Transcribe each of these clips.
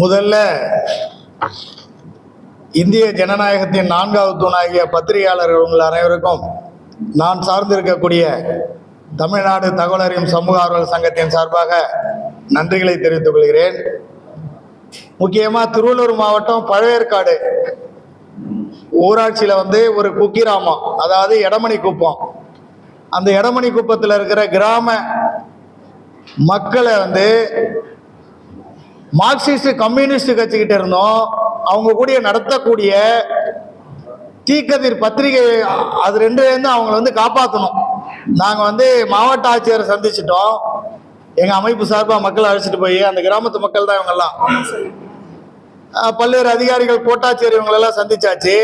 முதல்ல இந்திய ஜனநாயகத்தின் நான்காவது தூணாகிய பத்திரிகையாளர்கள் உங்கள் அனைவருக்கும் நான் சார்ந்திருக்கக்கூடிய தமிழ்நாடு தகவல் அறியும் சமூக ஆர்வல் சங்கத்தின் சார்பாக நன்றிகளை தெரிவித்துக் கொள்கிறேன். முக்கியமாக திருவள்ளூர் மாவட்டம் பழவேற்காடு. ஊராட்சியில் வந்து ஒரு குக்கிராமம் அதாவது எடமணி குப்பம். அந்த எடமணி குப்பத்தில் இருக்கிற கிராம மக்களை வந்து மார்க்சிஸ்ட் கம்யூனிஸ்ட் கட்சிக்கிட்ட இருந்தோம். அவங்க கூடிய நடத்தக்கூடிய தீக்கதிர் பத்திரிகை அது ரெண்டுலேருந்து அவங்கள வந்து காப்பாற்றணும் நாங்கள் வந்து மாவட்ட ஆட்சியரை சந்திச்சிட்டோம். எங்கள் அமைப்பு சார்பாக மக்களை அழைச்சிட்டு போய் அந்த கிராமத்து மக்கள் தான் இவங்கெல்லாம். பல்வேறு அதிகாரிகள் கோட்டாட்சியர் இவங்களெல்லாம் சந்திச்சாச்சு.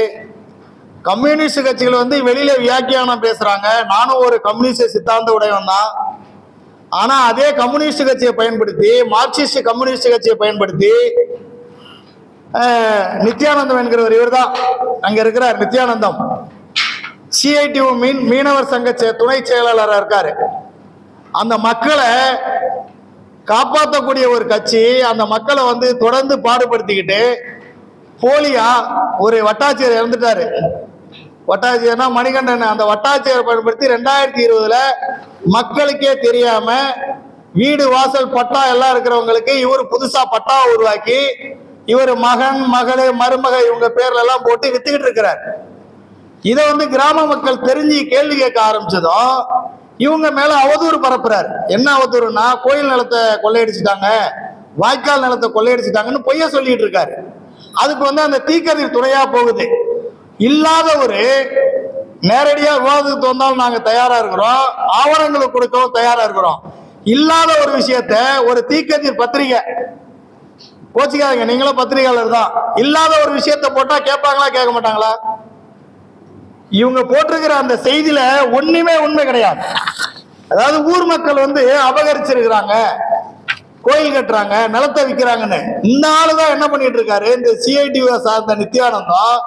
கம்யூனிஸ்ட் கட்சிகள் வந்து வெளியில வியாக்கியானம் பேசுறாங்க. நானும் ஒரு கம்யூனிஸ்ட் சித்தாந்த உடையவன் தான். ஆனா அதே கம்யூனிஸ்ட் கட்சியை பயன்படுத்தி மார்க்சிஸ்ட் கம்யூனிஸ்ட் கட்சியை பயன்படுத்தி நித்யானந்தம் என்கிறவர் இவர் தான் அங்க இருக்கிறார் நித்யானந்தம். சிஐடியு மீன் மீனவர் சங்க செ- துணை செயலாளராக இருக்காரு. அந்த மக்களை காப்பாற்றக்கூடிய ஒரு கட்சி அந்த மக்களை வந்து தொடர்ந்து பாடுபடுத்திக்கிட்டு போலியா ஒரு வட்டாட்சியர் இறந்துட்டாரு. வட்டாட்சியர்னா மணிகண்டன். அந்த வட்டாட்சியரை பயன்படுத்தி ரெண்டாயிரத்தி இருபதுல மக்களுக்கே தெரியாம வீடு வாசல் பட்டா எல்லாம் இருக்கிறவங்களுக்கு இவர் புதுசா பட்டா உருவாக்கி இவர் மகன் மகளே மருமக இவங்க பேர்ல எல்லாம் போட்டு வித்துக்கிட்டு இருக்கிறார். இதை வந்து கிராம மக்கள் தெரிஞ்சு கேள்வி கேட்க ஆரம்பிச்சதும் இவங்க மேல அவதூறு பரப்புறாரு. என்ன அவதூறுனா கோயில் நிலத்தை கொள்ளையடிச்சிட்டாங்க வாய்க்கால் நிலத்தை கொள்ளையடிச்சிட்டாங்கன்னு பொய்ய சொல்லிட்டு இருக்காரு. அதுக்கு வந்து அந்த தீக்கதிர் துணையா போகுது. இல்லாத ஒரு நேரடியா விவாதத்துக்கு வந்தாலும் நாங்க தயாரா இருக்கிறோம். ஆவணங்களை கொடுக்கவும் தயாரா இருக்கிறோம். இல்லாத ஒரு விஷயத்த ஒரு தீக்கதிர் பத்திரிகை கோச்சிக்காதீங்க நீங்களும் பத்திரிகையாளர் தான். இல்லாத ஒரு விஷயத்த போட்டா கேட்பாங்களா கேட்க மாட்டாங்களா? இவங்க போட்டிருக்கிற அந்த செய்தியில ஒண்ணுமே உண்மை கிடையாது. அதாவது ஊர் மக்கள் வந்து அபகரிச்சிருக்கிறாங்க. கோயில் கட்டுறாங்க நிலத்தை விற்கிறாங்கன்னு இந்த ஆளு தான் என்ன பண்ணிட்டு இருக்காரு? இந்த சிஐடி சார்ந்த நித்யானந்தம்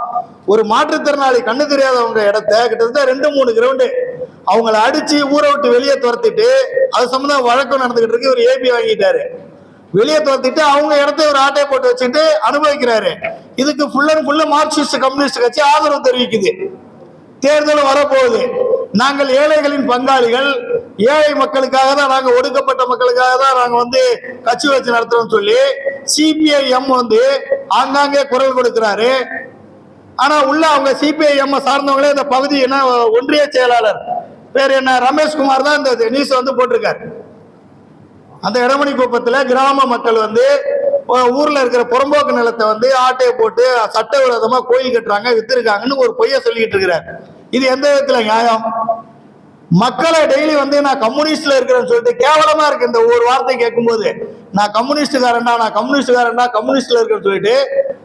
ஒரு மாற்றுத்திறனாளி கண்ணு தெரியாதவங்க இடத்த கிட்டத்தட்ட ரெண்டு மூணு கிரவுண்டு அவங்கள அடிச்சு ஊரை விட்டு வெளியே துரத்திட்டு அது சம்பந்தம் வழக்கம் நடந்துகிட்டு இருக்கு இவர் ஏபி வாங்கிட்டாரு. வெளியே துரத்திட்டு அவங்க இடத்த ஒரு ஆட்டையை போட்டு வச்சுட்டு அனுபவிக்கிறாரு. இதுக்கு full and full Marxist communist கட்சி ஆதரவு தெரிவிக்குது. தேர்தல் வரப்போகுது. நாங்கள் ஏழைகளின் பங்காளிகள் ஏழை மக்களுக்காக தான் நாங்க ஒடுக்கப்பட்ட மக்களுக்காக தான் நாங்க வந்து கட்சி வச்சு நடத்துறோம் சொல்லி சிபிஐஎம் வந்து ஆங்காங்கே குரல் கொடுக்கிறாரு. ஆனா உள்ள அவங்க சிபிஐஎம் சார்ந்தவங்களே இந்த பகுதி என்ன ஒன்றிய செயலாளர் பேர் என்ன ரமேஷ்குமார் தான் இந்த நியூஸ் வந்து போட்டிருக்காரு. அந்த இடமணி குப்பத்தில் கிராம மக்கள் வந்து ஊரில் ஊர்ல இருக்கிற புறம்போக்கு நிலத்தை வந்து ஆட்டையை போட்டு சட்டவிரோதமா கோயில் கட்டுறாங்க வித்துருக்காங்கன்னு ஒரு பொய்ய சொல்லிட்டு இருக்கிறார். இது எந்த விதத்துல நியாயம்? மக்களை டெய்லி வந்து நான் கம்யூனிஸ்ட்ல இருக்கிறேன்னு சொல்லிட்டு கேவலமா இருக்கு இந்த ஒரு வார்த்தை கேட்கும்போது. நான் கம்யூனிஸ்டுக்காரன்டா நான் கம்யூனிஸ்டுக்காரன்டா கம்யூனிஸ்ட்ல இருக்கேன்னு சொல்லிட்டு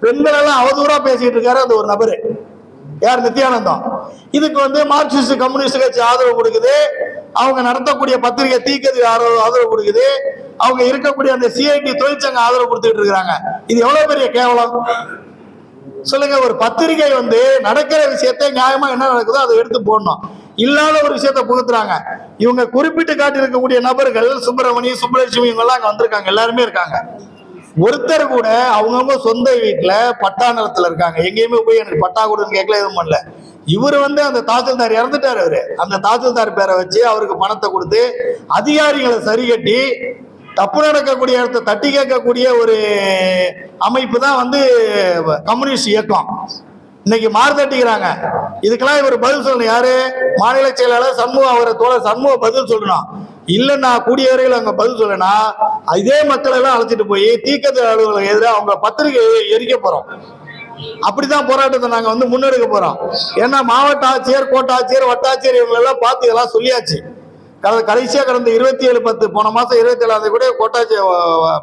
பெண்கள் எல்லாம் அவதூறா பேசிட்டு இருக்காரு அந்த ஒரு நபரு. யார்? நித்யானந்தம். இதுக்கு வந்து மார்க்சிஸ்ட் கம்யூனிஸ்ட் கட்சி ஆதரவு கொடுக்குது. அவங்க நடத்தக்கூடிய பத்திரிகை தீக்கதி ஆதரவு ஆதரவு கொடுக்குது. அவங்க இருக்கக்கூடிய அந்த சிஐடி தொழிற்சங்க ஆதரவு கொடுத்துட்டு இருக்காங்க. இது எவ்வளவு பெரிய கேவலம்? சொல்லுங்க ஒரு பத்திரிகை வந்து நடக்கிற விஷயத்தை நியாயமா என்ன நடக்குதோ அதை எடுத்து போடணும். இல்லாத ஒரு விஷயத்தை புகுத்துறாங்க. இவங்க குறிப்பிட்டு காட்டி இருக்கக்கூடிய நபர்கள் சுப்பிரமணி சுப்புலட்சுமி இவங்கெல்லாம் அங்க வந்திருக்காங்க. எல்லாருமே இருக்காங்க. ஒருத்தர் கூட அவங்கவுங்க சொந்த வீட்டுல பட்டா நிலத்துல இருக்காங்க. எங்கேயுமே போய் எனக்கு பட்டா கொடுன்னு கேட்கல எதுவும் பண்ணல. இவர் வந்து அந்த தாசில்தார் இறந்துட்டாரு அவரு. அந்த தாசில்தார் பேரை வச்சு அவருக்கு பணத்தை கொடுத்து அதிகாரிகளை சரி கட்டி தப்பு நடக்கக்கூடிய இடத்த தட்டி கேட்கக்கூடிய ஒரு அமைப்பு தான் வந்து கம்யூனிஸ்ட் இயக்கம். இன்னைக்கு மாறுதட்டிக்கிறாங்க இதுக்கெல்லாம் இவர் பதில் சொல்லணும். யாரு? மாநில செயலாளர் சண்முகம் அவரை தோழர் சண்முகம் பதில் சொல்லணும். இல்லைன்னா கூடிய வரையில் அவங்க பதில் சொல்லனா இதே மக்களை எல்லாம் அழைச்சிட்டு போய் தீக்கத்து அலுவலகம் எதிராக அவங்க பத்திரிகை எரிக்க போறோம். அப்படிதான் போராட்டத்தை நாங்க வந்து முன்னெடுக்க போறோம். ஏன்னா மாவட்ட ஆட்சியர் கோட்டாட்சியர் வட்டாட்சியர் இவங்களெல்லாம் பார்த்து இதெல்லாம் சொல்லியாச்சு. கடந்த கடைசியா கடந்த இருபத்தி ஏழு பத்து போன மாசம் இருபத்தி ஏழாம் தேதி கூட கோட்டாட்சி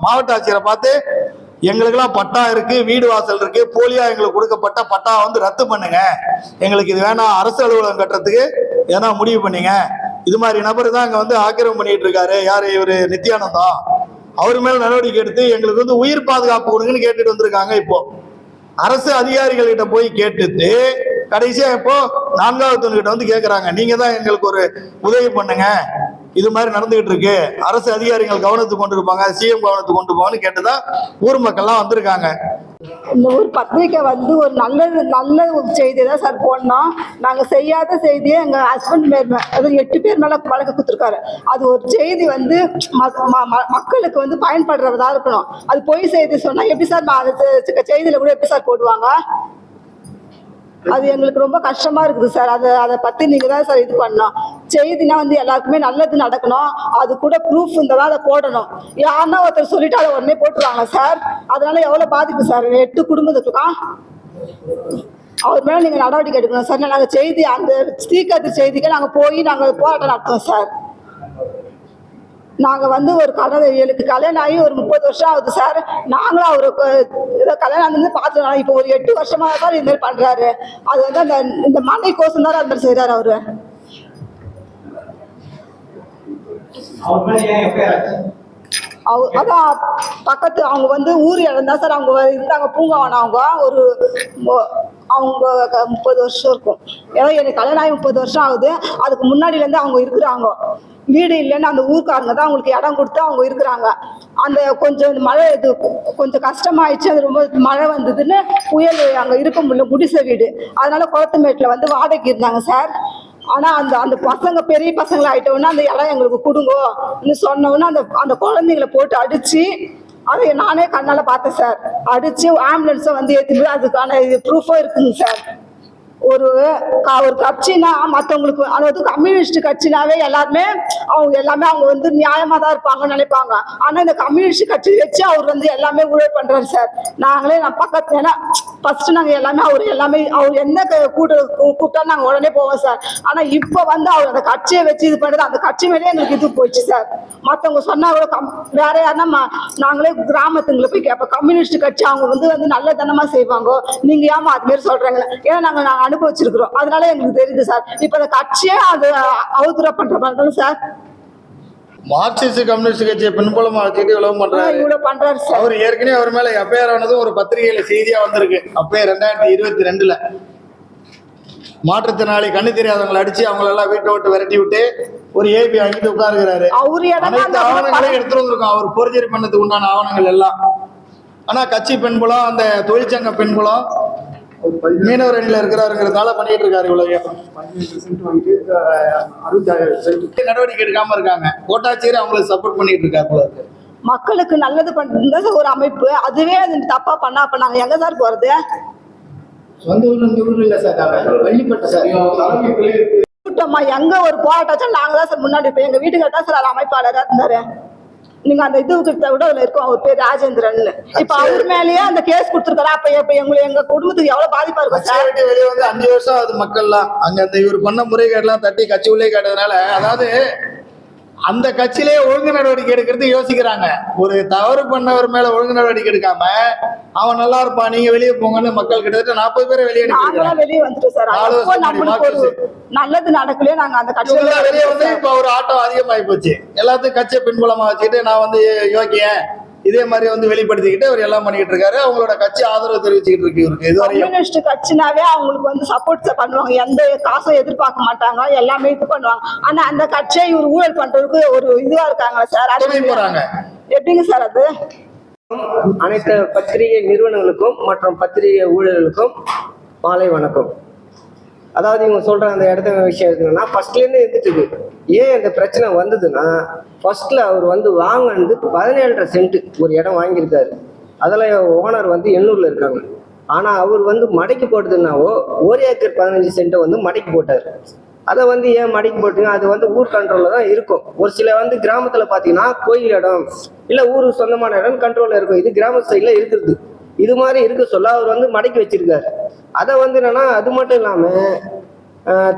மாவட்ட ஆட்சியரை பார்த்து எங்களுக்கெல்லாம் பட்டா இருக்கு வீடு வாசல் இருக்கு. போலியா எங்களுக்கு கொடுக்கப்பட்ட பட்டா வந்து ரத்து பண்ணுங்க. எங்களுக்கு இது வேணாம் அரசு அலுவலகம் கட்டுறதுக்கு ஏன்னா முடிவு பண்ணீங்க. இது மாதிரி நபர் தான் அங்க வந்து ஆக்கிரமம் பண்ணிட்டு இருக்காரு. யாரு இவரு? நித்யானந்தம் அவர் மேல நடவடிக்கை எடுத்து எங்களுக்கு வந்து உயிர் பாதுகாப்பு கொடுங்கன்னு கேட்டுட்டு வந்திருக்காங்க இப்போ. அரசு அதிகாரிகள்கிட்ட போய் கேட்டுட்டு கடைசியா இப்போ நான்காவது தூண்கிட்ட வந்து கேட்கறாங்க நீங்க தான் எங்களுக்கு ஒரு உதவி பண்ணுங்க. இது மாதிரி நடந்துகிட்டு இருக்கு. அரசு அதிகாரிகள் கவனத்துக்கு கொண்டு இருப்பாங்க. சிஎம் கவனத்துக்கு கொண்டு போவாங்கன்னு கேட்டுதான் ஊர் மக்கள்லாம் வந்திருக்காங்க. இந்த ஒரு பத்திரிக்கை வந்து ஒரு நல்லது நல்ல ஒரு செய்தி தான் சார் போடணும். நாங்கள் செய்யாத செய்தியை எங்கள் ஹஸ்பண்ட் பேர் மே- அது எட்டு பேர் மேலே வழக்கு கொடுத்துருக்காரு. அது ஒரு செய்தி வந்து மக்களுக்கு வந்து பயன்படுறதா இருக்கணும். அது பொய் செய்தி சொன்னால் எப்படி சார் அது செய்தியில கூட எப்படி சார் போடுவாங்க? அது எங்களுக்கு ரொம்ப கஷ்டமா இருக்குது சார். அதை அதை பத்தி நீங்க தான் சார் இது பண்ணோம் செய்தினா வந்து எல்லாருக்குமே நல்லது நடக்கணும். அது கூட ப்ரூஃப் இருந்தால் அதை போடணும். யாருன்னா ஒருத்தர் சொல்லிட்டு அதை உடனே போட்டுருவாங்க சார் அதனால எவ்வளோ பாதிப்பு சார் எட்டு குடும்பத்துக்கும் அவர் மேலே நீங்கள் நடவடிக்கை எடுக்கணும் சார் நாங்கள் செய்தி அந்த ஸ்ரீகத்து செய்திக்கு நாங்கள் போய் நாங்கள் போராட்டம் நடத்துவோம் சார் நாங்கள் வந்து ஒரு கல்யாணம் எனக்கு கல்யாணம் ஆகி ஒரு முப்பது வருஷம் ஆகுது சார் நாங்களும் அவர் ஏதோ கல்யாணம் வந்து பார்த்துருந்தோம் இப்போ ஒரு எட்டு வருஷமாக தான் இது மாதிரி பண்ணுறாரு அது வந்து அந்த இந்த மனைக்கோசம் கோசம் தான் அந்த செய்கிறாரு அவர். அவ அதான் பக்கத்து அவங்க வந்து ஊர் இடம் தான் சார் அவங்க இருந்தாங்க பூங்காவனம் அவங்க ஒரு அவங்க க- முப்பது வருஷம் இருக்கும். ஏதோ எனக்கு கல்யாணம் ஆகி முப்பது வருஷம் ஆகுது. அதுக்கு முன்னாடியிலேருந்து அவங்க இருக்கிறாங்க. வீடு இல்லைன்னு அந்த ஊருக்காரங்க தான் அவங்களுக்கு இடம் கொடுத்து அவங்க இருக்கிறாங்க. அந்த கொஞ்சம் இந்த மழை இது கொஞ்சம் கஷ்டமாயிடுச்சு. அது ரொம்ப மழை வந்ததுன்னு புயல் அங்கே இருக்க முடியல குடிசை வீடு. அதனால குளத்துமேட்டில் வந்து வாடகைக்கு இருந்தாங்க சார். ஆனா அந்த அந்த பசங்க பெரிய பசங்களை ஆயிட்டோன்னா அந்த இடம் எங்களுக்கு கொடுங்கோ சொன்னோன்னா அந்த அந்த குழந்தைங்களை போட்டு அடிச்சு அதை நானே கண்ணால பார்த்தேன் சார். அடிச்சு ஆம்புலன்ஸை வந்து ஏற்றிட்டு அதுக்கான இது ப்ரூஃபும் இருக்குங்க சார். ஒரு க- ஒரு கட்சினா மற்றவங்களுக்கு அதாவது கம்யூனிஸ்ட் கட்சினாவே எல்லாருமே அவங்க எல்லாமே அவங்க வந்து நியாயமாக தான் இருப்பாங்கன்னு நினைப்பாங்க. ஆனால் இந்த கம்யூனிஸ்ட் கட்சி வச்சு அவர் வந்து எல்லாமே ஊழல் பண்ணுறாரு சார். நாங்களே நான் பக்கத்து ஏன்னா ஃபர்ஸ்ட் நாங்கள் எல்லாமே அவர் எல்லாமே அவர் என்ன கூட்டு கூப்பிட்டாலும் நாங்கள் உடனே போவோம் சார். ஆனால் இப்போ வந்து அவர் அந்த கட்சியை வச்சு இது பண்ணுறது அந்த கட்சி மேலேயே எங்களுக்கு இது போயிடுச்சு சார். மற்றவங்க சொன்னா கூட கம் வேற யாருன்னா நாங்களே கிராமத்துங்களை போய் கேட்போம். கம்யூனிஸ்ட் கட்சி அவங்க வந்து வந்து நல்லதனமா செய்வாங்க நீங்க ஏமா அது மாதிரி சொல்றாங்க? ஏன்னா நாங்க நாங்க அனுபவிச்சிருக்கிறோம். அதனால எங்களுக்கு தெரியுது சார். இப்ப அந்த கட்சியே அது அவதூறா பண்ற மாதிரி சார். மார்க்சிஸ்ட் கம்யூனிஸ்ட் கட்சியை பின்புலமா வச்சுட்டு இவ்வளவு பண்றாரு. இவ்வளவு பண்றாரு அவர் ஏற்கனவே அவர் மேல எஃப்ஐஆர் ஆனதும் ஒரு பத்திரிகையில செய்தியா வந்திருக்கு. அப்பயே ரெண்டாயிரத்தி இருபத்தி ரெண்டுல. மாற்றுத்திறனாளி கண்ணு தெரியாதவங்களை அடிச்சு அவங்களெல்லாம் வீட்டை விட்டு விரட்டி விட்டு ஒரு ஏபி வாங்கிட்டு உட்காருகிறாரு அனைத்து ஆவணங்களையும் எடுத்துட்டு வந்திருக்கோம். அவர் போர்ஜரி பண்ணதுக்கு உண்டான ஆவணங்கள் எல்லாம். ஆனா கட்சி பெண்புலம் அந்த தொழிற்சங்க பெண்புலம் மீனவர் அணியில இருக்கிறாருங்கிறதால பண்ணிட்டு இருக்காரு இவ்வளவு நடவடிக்கை எடுக்காம இருக்காங்க? கோட்டாட்சியர் அவங்களுக்கு சப்போர்ட் பண்ணிட்டு இருக்காரு போல இருக்கு. மக்களுக்கு நல்லது பண்றது ஒரு அமைப்பு. அதுவே அது தப்பா பண்ணா அப்ப நாங்க எங்க சார் போறது? சொந்த ஊர்ல இந்த ஊர்ல இல்ல சார் வள்ளிப்பட்ட சார். கூட்டமா எங்க ஒரு போராட்டம் நாங்க தான் சார் முன்னாடி இருப்போம் எங்க வீட்டுக்கு தான் சார் அது அமைப்பாளரா இருந்தாரு. நீங்க அந்த இது கிட்ட கூட அதுல இருக்கும். அவர் பேர் ராஜேந்திரன் இப்ப அவர் மேலயே அந்த கேஸ் கொடுத்துருக்காரு? அப்ப இப்ப எங்களை எங்க குடும்பத்துக்கு எவ்வளவு பாதிப்பா இருக்கும் சார்? வெளியே வந்து அஞ்சு வருஷம் ஆகுது மக்கள்லாம். அங்க அந்த இவர் பண்ண முறைகேடெல்லாம் தட்டி கட்சி உள்ளே கேட்டதுனால அதாவது அந்த கட்சியிலே ஒழுங்கு நடவடிக்கை எடுக்கிறது யோசிக்கிறாங்க. ஒரு தவறு பண்ணவர் மேல ஒழுங்கு நடவடிக்கை எடுக்காம அவன் நல்லா இருப்பான் நீங்க வெளியே போங்கன்னு மக்கள் கிட்டத்தட்ட நாற்பது பேரை வெளியே வெளியே வந்துட்டோம் சார். நல்லது நடக்கலையே நாங்க அந்த இவங்கெல்லாம் வெளியே வந்து கட்சியில இப்ப ஒரு ஆட்டம் அதிகமாகி போச்சு. எல்லாத்தையும் கட்சியை பின்புலமா வச்சுக்கிட்டு நான் வந்து யோக்கியன் இதே மாதிரி வந்து வெளிப்படுத்திக்கிட்டு அவர் எல்லாம் பண்ணிட்டு இருக்காரு. அவங்களோட கட்சி ஆதரவு தெரிவிச்சுக்கிட்டு இருக்கு இவருக்கு. இதுவரையும் கம்யூனிஸ்ட் கட்சினாவே அவங்களுக்கு வந்து சப்போர்ட் பண்ணுவாங்க. எந்த காசும் எதிர்பார்க்க மாட்டாங்க. எல்லாமே இது பண்ணுவாங்க. ஆனா அந்த கட்சியை இவர் ஊழல் பண்றதுக்கு ஒரு இதுவா இருக்காங்க சார்? துணை போறாங்க. எப்படிங்க சார் அது? அனைத்து பத்திரிகை நிறுவனங்களுக்கும் மற்றும் பத்திரிகை ஊழியர்களுக்கும் மாலை வணக்கம். அதாவது இவங்க சொல்ற அந்த இடத்த விஷயம் இருக்குன்னா ஃபர்ஸ்ட்லேருந்து இருந்துட்டு இருக்கு. ஏன் இந்த பிரச்சனை வந்ததுன்னா ஃபர்ஸ்ட்ல அவர் வந்து வாங்கினது பதினேழரை சென்ட் ஒரு இடம் வாங்கியிருக்காரு. அதில் ஓனர் வந்து எண்ணூர்ல இருக்காங்க. ஆனா அவர் வந்து மடக்கி போட்டதுனாவோ ஒரு ஏக்கர் பதினஞ்சு சென்ட்டை வந்து மடக்கி போட்டார். அதை வந்து ஏன் மடக்கி போட்டுங்க? அது வந்து ஊர் கண்ட்ரோலில் தான் இருக்கும். ஒரு சில வந்து கிராமத்தில் பார்த்தீங்கன்னா கோயில் இடம் இல்லை ஊருக்கு சொந்தமான இடம் கண்ட்ரோலில் இருக்கும். இது கிராம சைடில் இருக்கிறது. இது மாதிரி இருக்க சொல்ல அவர் வந்து மடக்கி வச்சிருக்காரு. அதை வந்து என்னன்னா அது மட்டும் இல்லாமல்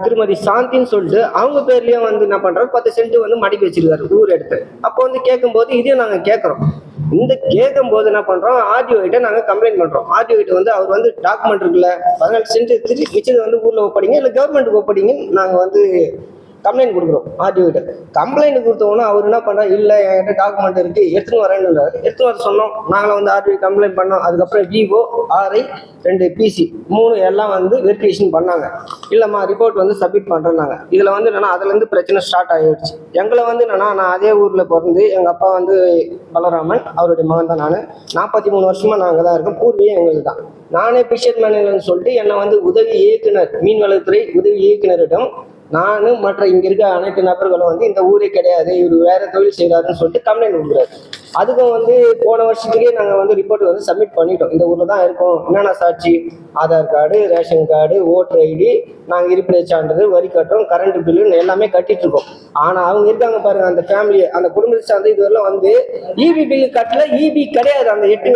திருமதி சாந்தின்னு சொல்லிட்டு அவங்க பேர்லேயும் வந்து என்ன பண்றாரு பத்து சென்ட் வந்து மடிக்கி வச்சிருக்காரு ஊர் எடுத்து. அப்போ வந்து கேட்கும்போது இதையும் நாங்க கேட்கறோம் இந்த கேட்கும்போது என்ன பண்றோம் ஆர்டிஓ கிட்ட நாங்க கம்ப்ளைண்ட் பண்றோம். ஆர்டிஓ கிட்ட வந்து அவர் வந்து டாக்குமெண்ட் இருக்குல்ல பதினெட்டு சென்ட் திருப்பி மிச்சது வந்து ஊர்ல ஒப்படைங்க இல்ல கவர்மெண்ட்டுக்கு ஒப்படிங்க நாங்க வந்து கம்ப்ளைண்ட் கொடுக்குறோம். ஆர்டிஓகிட்ட. கம்ப்ளைண்ட் கொடுத்தவொன்னே அவர் என்ன பண்ணுறாரு இல்லை என்கிட்ட டாக்குமெண்ட் இருக்குது எடுத்துன்னு வரேன்னு எடுத்துன்னு வர சொன்னோம். நாங்களும் வந்து ஆர்டிஓ கம்ப்ளைண்ட் பண்ணோம். அதுக்கப்புறம் விவோ ஆர்ஐ ரெண்டு பிசி மூணு எல்லாம் வந்து வெரிஃபிகேஷன் பண்ணாங்க. இல்லைம்மா ரிப்போர்ட் வந்து சப்மிட் பண்ணுறேன்னாங்க இதில் வந்து என்னென்னா அதுலேருந்து பிரச்சனை ஸ்டார்ட் ஆகிடுச்சு எங்களை வந்து என்னென்னா நான் அதே ஊரில் பிறந்து எங்கள் அப்பா வந்து பலராமன் அவருடைய மகன் தான் நான். நாற்பத்தி மூணு வருஷமாக நாங்கள் தான் இருக்கோம் பூர்வீகம் எங்களுக்கு தான் நானே பிஷர் மேனேஜர்னு சொல்லிட்டு என்னை வந்து உதவி இயக்குனர் மீன்வளத்துறை உதவி இயக்குனரிடம் நான் மற்ற இங்க இருக்க அனைத்து நபர்களும் வந்து இந்த ஊரே கிடையாது இவர் வேற தொழில் செய்யறாருன்னு சொல்லிட்டு கம்ப்ளைண்ட் கொடுக்குறாரு. அதுக்கும் வந்து போன வருஷத்துக்கே நாங்க வந்து ரிப்போர்ட் வந்து சப்மிட் பண்ணிட்டோம். இந்த ஊர்ல தான் இருக்கோம். என்னென்ன சாட்சி? Aadhaar card ration card voter ID நாங்க இருப்பிட சான்றிதழ் வரி கட்டுறோம் கரண்ட் பில்லு எல்லாமே கட்டிட்டு இருக்கோம். ஆனா அவங்க இருக்காங்க பாருங்க அந்த ஃபேமிலி அந்த குடும்பத்தை சார்ந்த இதுவரெல்லாம் வந்து இபி பில்லு கட்டல இபி கிடையாது அந்த எட்டு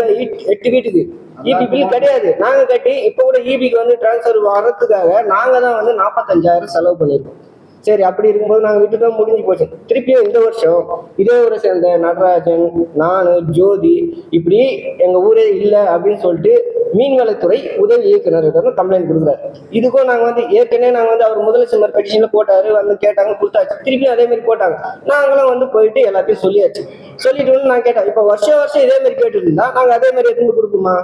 எட்டு வீட்டுக்கு. இபி பில் கிடையாது. நாங்க கட்டி இப்ப கூட இபிக்கு வந்து டிரான்ஸ்ஃபர் வர்றதுக்காக நாங்க தான் வந்து நாற்பத்தஞ்சாயிரம் செலவு பண்ணியிருக்கோம் சரி அப்படி இருக்கும்போது நாங்கள் விட்டுட்டோம் முடிஞ்சு போச்சு. திருப்பியும் இந்த வருஷம் இதே ஊரை சேர்ந்த நடராஜன் நான் ஜோதி இப்படி எங்கள் ஊரே இல்லை அப்படின்னு சொல்லிட்டு மீன்வளத்துறை உதவி இயக்குனர் கம்ப்ளைண்ட் கொடுக்குறாரு. இதுக்கும் நாங்கள் வந்து ஏற்கனவே நாங்கள் வந்து அவர் முதலமைச்சர் பெட்டிஷனில் போட்டார் வந்து கேட்டாங்க கொடுத்தாச்சு. திருப்பியும் அதே மாதிரி போட்டாங்க. நாங்களும் வந்து போயிட்டு எல்லாத்தையும் சொல்லியாச்சு. சொல்லிட்டு நான் கேட்டேன் இப்போ வருஷம் வருஷம் இதே மாதிரி கேட்டு இருந்தா அதே மாதிரி எடுத்து கொடுக்குமா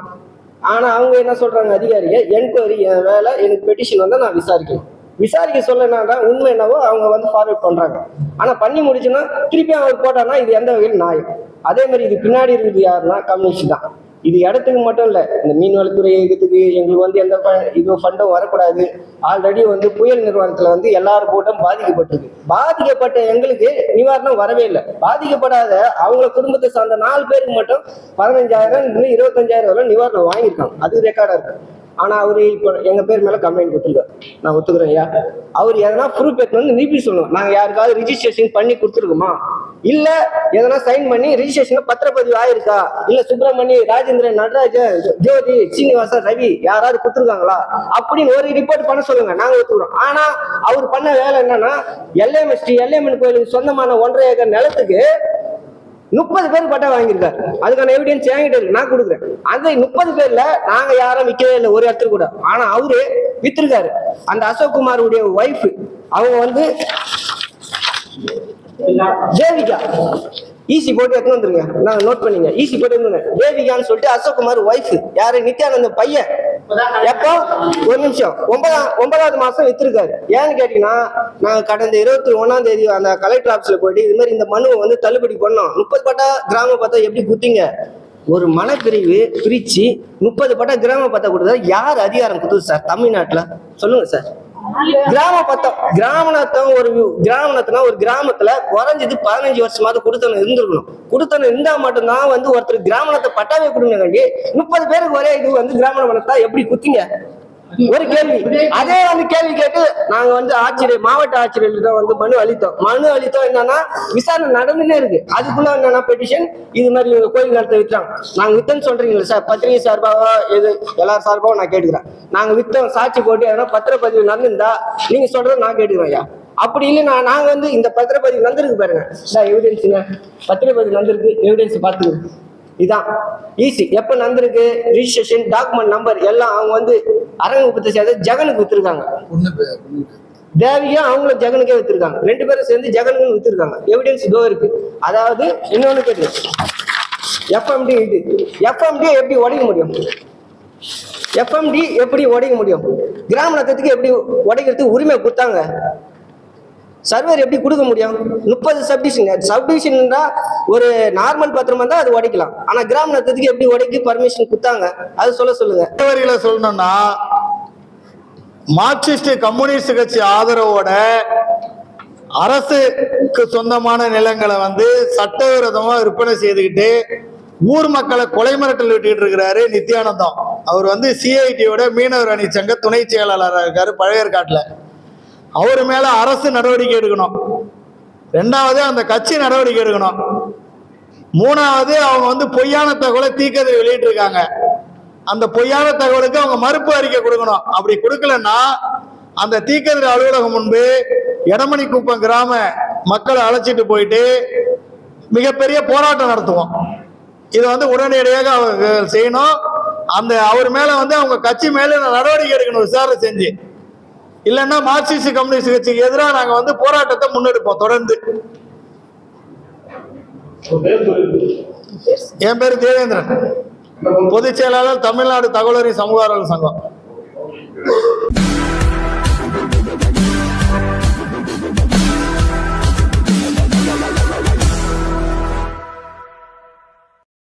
ஆனால் அவங்க என்ன சொல்கிறாங்க அதிகாரிங்க என்கொயரி என் வேலை எனக்கு பெட்டிஷன் வந்தால் நான் விசாரிக்கணும். விசாரிக்க சொல்லனா உண்மை என்னவோ அவங்க வந்து ஃபார்வர்ட் பண்றாங்க. ஆனா பண்ணி முடிச்சுன்னா திருப்பி அவர் போட்டான்னா இது எந்த வகையில் நியாயம்? அதே மாதிரி இது பின்னாடி இருக்குது யாருன்னா கம்யூனிஸ்ட் தான். இது இடத்துக்கு மட்டும் இல்ல இந்த மீன்வளத்துறை இயக்கத்துக்கு எங்களுக்கு வந்து எந்த இது ஃபண்டும் வரக்கூடாது. ஆல்ரெடி வந்து புயல் நிர்வாகத்துல வந்து எல்லாரும் கூட்டம் பாதிக்கப்பட்டிருக்கு பாதிக்கப்பட்ட எங்களுக்கு நிவாரணம் வரவே இல்லை. பாதிக்கப்படாத அவங்க குடும்பத்தை சார்ந்த நாலு பேருக்கு மட்டும் பதினஞ்சாயிரம் இருபத்தஞ்சாயிரம் வரை நிவாரணம் வாங்கியிருக்காங்க. அது ரெக்கார்டா இருக்கு. ஆனா அவரு இப்போ எங்க பேர் மேல கம்ப்ளைண்ட் கொடுத்துருக்காரு. நான் ஒத்துக்கிறேன் ஐயா. அவர் எதனா ப்ரூஃப் எடுத்து வந்து நிரூபி சொல்லணும். நாங்க யாருக்காவது ரிஜிஸ்ட்ரேஷன் பண்ணி கொடுத்துருக்கோமா? இல்ல எதனா சைன் பண்ணி ரிஜிஸ்ட்ரேஷன் பத்திரப்பதிவு ஆயிருக்கா? இல்ல சுப்பிரமணி ராஜேந்திரன் நடராஜன் ஜோ- ஜோதி சீனிவாசன் ரவி யாராவது கொடுத்துருக்காங்களா? அப்படின்னு ஒரு ரிப்போர்ட் பண்ண சொல்லுங்க. நாங்க ஒத்துக்கிறோம். ஆனா அவர் பண்ண வேலை என்னன்னா எல்எம்எஸ்டி எல்எம்என் கோயிலுக்கு சொந்தமான ஒன்றரை ஏக்கர் நிலத்துக்கு முப்பது பேர் பட்டா வாங்கியிருக்காரு. அதுக்கான எவிடன்ஸ் என்கிட்ட இருக்கு. நான் கொடுக்குறேன். அந்த முப்பது பேர்ல நாங்க யாரும் விற்கவே இல்லை. ஒரு இடத்துல கூட. ஆனா அவரு வித்திருக்காரு. அந்த அசோக் குமாருடைய ஒய்ஃப் அவங்க வந்து தேவிகா ஈசி போட்டு எடுத்து வந்துருங்க. நான் நோட் பண்ணிங்க. ஈசி போட்டு வந்துருங்க. தேவிகான்னு சொல்லிட்டு அசோக் குமார் ஒய்ஃப் யாரு? நித்யானந்த பையன். எப்போ? ஒரு நிமிஷம். ஒன்பதாம் ஒன்பதாவது மாசம் வித்துருக்காரு. ஏன்னு கேட்டீங்கன்னா நாங்கள் கடந்த இருபத்தி ஒன்னாம் தேதி அந்த கலெக்டர் ஆஃபீஸ்ல போயிட்டு இது மாதிரி இந்த மனுவை வந்து தள்ளுபடி பண்ணோம். முப்பது பட்டா கிராம பார்த்தா எப்படி குத்திங்க? ஒரு மனப்பிரிவு பிரிச்சு முப்பது பட்டா கிராம பார்த்தா கொடுத்தா யார் அதிகாரம் கொடுத்தது சார் தமிழ்நாட்டுல. சொல்லுங்க சார் கிராம பத்தம் கிராமணத்தம் ஒரு கிராமணத்துனா ஒரு கிராமத்துல குறைஞ்சது பதினஞ்சு வருஷமாவது குடுத்தனம் இருந்திருக்கணும். குடுத்தனம் இருந்தா மட்டும்தான் வந்து ஒருத்தர் கிராமணத்தை பட்டாவே கொடுங்க வேண்டி முப்பது பேருக்கு ஒரே இது வந்து கிராமண வளர்த்தா எப்படி குத்திங்க? ஒரு கேள்வி. அதே வந்து கேள்வி கேட்டு நாங்க வந்து ஆட்சியர் மாவட்ட ஆட்சியர்கிட்ட வந்து மனு அளித்தோம். மனு அளித்தோம் என்னன்னா விசாரணை நடந்துனே இருக்கு. அதுக்குள்ள என்னன்னா பெட்டிஷன் இது மாதிரி கோயில் நிலத்தை விற்றாங்க நாங்க வித்தன்னு சொல்றீங்களா சார். பத்திரிகை சார்பாவோ எது எல்லா சார்பாவும் நான் கேட்டுக்கிறேன். நாங்க வித்தோம் சாட்சி போட்டு எதனா பத்திரப்பதிவு நடந்திருந்தா நீங்க சொல்றதை நான் கேட்டுக்கிறேன் ஐயா. அப்படி இல்லைன்னா நாங்க வந்து இந்த பத்திரப்பதிவு நடந்திருக்கு பாருங்க. எவிடன்ஸுங்க பத்திரப்பதிவு நடந்திருக்கு எவிடன்ஸ் பாத்துக்கோங்க இதான். ஈஸி எப்ப நடந்திருக்கு? ரிஜிஸ்ட்ரேஷன் டாக்குமெண்ட் நம்பர் எல்லாம் அவங்க வந்து அரங்ககுப்பத்தை சேர்ந்து ஜெகனுக்கு வித்துருக்காங்க. தேவியும் அவங்களும் ஜெகனுக்கே வித்துருக்காங்க. ரெண்டு பேரும் சேர்ந்து ஜெகனுக்கு வித்துருக்காங்க. எவிடன்ஸ் இதோ இருக்கு. அதாவது இன்னொன்னு கேட்டு எஃப்எம்டி இது. எஃப்எம்டி எப்படி உடைக்க முடியும்? எஃப்எம்டி எப்படி உடைக்க முடியும்? கிராம நத்தத்துக்கு எப்படி உடைக்கிறதுக்கு உரிமை கொடுத்தாங்க? சர்வர் எப்படி கொடுக்க முடியும்? முப்பது சப்டிஷன் சப்டிஷன்னா ஒரு நார்மல் பத்திரமா இருந்தா அது உடைக்கலாம். ஆனா கிராம நத்தத்துக்கு எப்படி உடைக்க பர்மிஷன் கொடுத்தாங்க? அது சொல்ல சொல்லுங்க. வரியில சொல்லணும்னா மார்க்சிஸ்ட் கம்யூனிஸ்ட் கட்சி ஆதரவோட அரசுக்கு சொந்தமான நிலங்களை வந்து சட்டவிரோதமா விற்பனை செய்துக்கிட்டு ஊர் மக்களை கொலை மிரட்டல் விட்டுக்கிட்டு இருக்கிறாரு நித்யானந்தம். அவர் வந்து சிஐடியோட மீனவர் அணி சங்க துணை செயலாளராக இருக்காரு பழையற்காட்டில் அவர் மேல அரசு நடவடிக்கை எடுக்கணும். ரெண்டாவது அந்த கட்சி நடவடிக்கை எடுக்கணும். மூணாவது அவங்க வந்து பொய்யான தகவலை தீக்கதிர் வெளியிட்டிருக்காங்க. அந்த பொய்யான தகவலுக்கு அவங்க மறுப்பு அறிக்கை கொடுக்கணும். அப்படி கொடுக்கலன்னா அந்த தீக்கதிர அலுவலகம் முன்பு எடமணி குப்பம் கிராம மக்களை அழைச்சிட்டு போயிட்டு மிகப்பெரிய போராட்டம் நடத்துவோம். இதை வந்து உடனடியாக அவங்க செய்யணும். அந்த அவர் மேல வந்து அவங்க கட்சி மேல நடவடிக்கை எடுக்கணும் விசாரணை செஞ்சு. இல்லைன்னா மார்க்சிஸ்ட் கம்யூனிஸ்ட் கட்சிக்கு எதிராக நாங்க வந்து போராட்டத்தை முன்னெடுப்போம் தொடர்ந்து. என் பேர் தேவேந்திரன். பொதுச் செயலாளர் தமிழ்நாடு தகவலறி சமூக ஆர்வலர் சங்கம்.